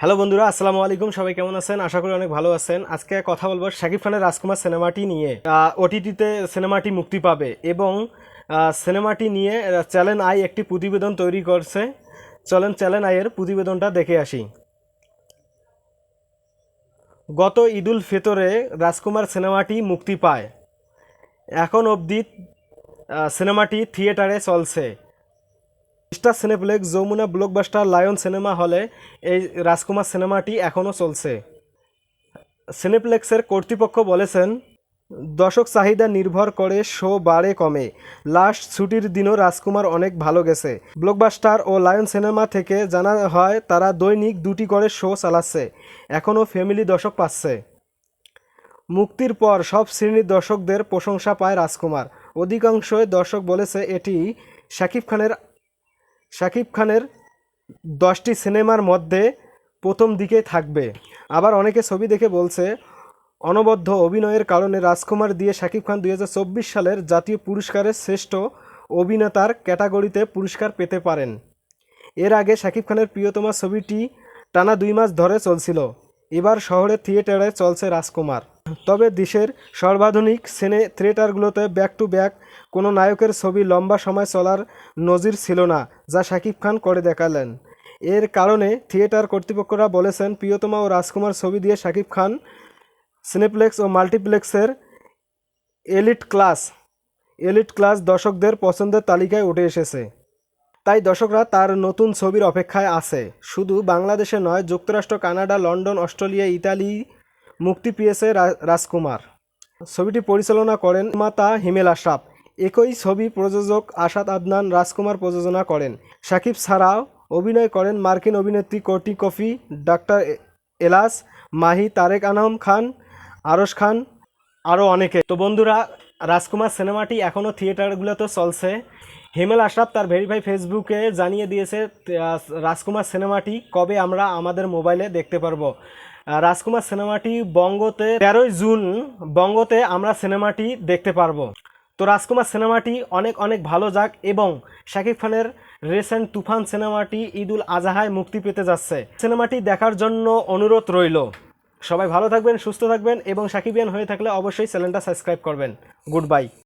Hello বন্ধুরা, আসসালামু আলাইকুম। সবাই কেমন আছেন? আশা করি অনেক ভালো আছেন। আজকে কথা বলব শাকিব খানের রাজকুমার সিনেমাটি নিয়ে। ওটিটিতে সিনেমাটি মুক্তি পাবে এবং সিনেমাটি নিয়ে চ্যালেন আই একটি প্রতিবেদন তৈরি করছে। চলেন চ্যানেল আইয়ের প্রতিবেদনটা দেখে আসি। গত ঈদুল ফিতরে রাজকুমার সিনেমাটি মুক্তি পায়। এখন অবধি সিনেমাটি থিয়েটারে চলছে। Star Cineplex Jamuna Blockbuster Lion cinema হলে এই রাজকুমার সিনেমাটি এখনও চলছে। সিনেপ্লেক্সের কর্তৃপক্ষ বলেছেন, দর্শক চাহিদা নির্ভর করে শো বাড়ে কমে। লাস্ট ছুটির দিনও রাজকুমার অনেক ভালো গেছে। ব্লকবাস্টার ও লায়ন সিনেমা থেকে জানা হয়, তারা দৈনিক দুটি করে শো চালাচ্ছে। এখনও ফ্যামিলি দর্শক পাচ্ছে। মুক্তির পর সব শ্রেণির দর্শকদের প্রশংসা পায় রাজকুমার। অধিকাংশই দর্শক বলেছে, এটি শাকিব খানের শাকিব খানের দশটি সিনেমার মধ্যে প্রথম দিকে থাকবে। আবার অনেকে ছবি দেখে বলছে, অনবদ্য অভিনয়ের কারণে রাজকুমার দিয়ে শাকিব খান দুই হাজার চব্বিশ সালের জাতীয় পুরস্কারের শ্রেষ্ঠ অভিনেতার ক্যাটাগরিতে পুরস্কার পেতে পারেন। এর আগে শাকিব খানের প্রিয়তমা ছবিটি টানা দুই মাস ধরে চলছিল। এবার শহরের থিয়েটারে চলছে রাজকুমার। তবে দেশের সর্বাধুনিক সিনে থিয়েটারগুলোতে ব্যাক টু ব্যাক কোনো নায়কের ছবি লম্বা সময় চলার নজির ছিল না, যা শাকিব খান করে দেখালেন। এর কারণে থিয়েটার কর্তৃপক্ষরা বলেছেন, প্রিয়তমা ও রাজকুমার ছবি দিয়ে শাকিব খান সিনেপ্লেক্স ও মাল্টিপ্লেক্সের এলিট ক্লাস এলিট ক্লাস দর্শকদের পছন্দের তালিকায় উঠে এসেছে। তাই দর্শকরা তার নতুন ছবির অপেক্ষায় আছে। শুধু বাংলাদেশে নয়, যুক্তরাষ্ট্র, কানাডা, লন্ডন, অস্ট্রেলিয়া, ইতালি মুক্তি পেয়েছে রাজকুমার। ছবিটি পরিচালনা করেন মাতা হিমেল আশরাফ। একই ছবি প্রযোজক আসাদ আদনান রাজকুমার প্রযোজনা করেন। সাকিব ছাড়াও অভিনয় করেন মার্কিন অভিনেত্রী কোটি কফি, ডাক্তার এলাস, মাহি, তারেক আনাম খান, আরশ খান আরও অনেকে। তো বন্ধুরা, রাজকুমার সিনেমাটি এখনও থিয়েটারগুলোতে চলছে। হিমেল আশরাফ তার ভেরিফাই ফেসবুকে জানিয়ে দিয়েছে রাজকুমার সিনেমাটি কবে আমরা আমাদের মোবাইলে দেখতে পারব। রাজকুমার সিনেমাটি বঙ্গতে তেরোই জুন, বঙ্গতে আমরা সিনেমাটি দেখতে পারব। তো রাজকুমার সিনেমাটি অনেক অনেক ভালো যাক এবং শাকিব খানের রিসেন্ট তুফান সিনেমাটি ঈদুল আজহায় মুক্তি পেতে যাচ্ছে। সিনেমাটি দেখার জন্য অনুরোধ রইল। সবাই ভালো থাকবেন, সুস্থ থাকবেন এবং সাকিবিয়ান হয়ে থাকলে অবশ্যই চ্যানেলটা সাবস্ক্রাইব করবেন। Good bye.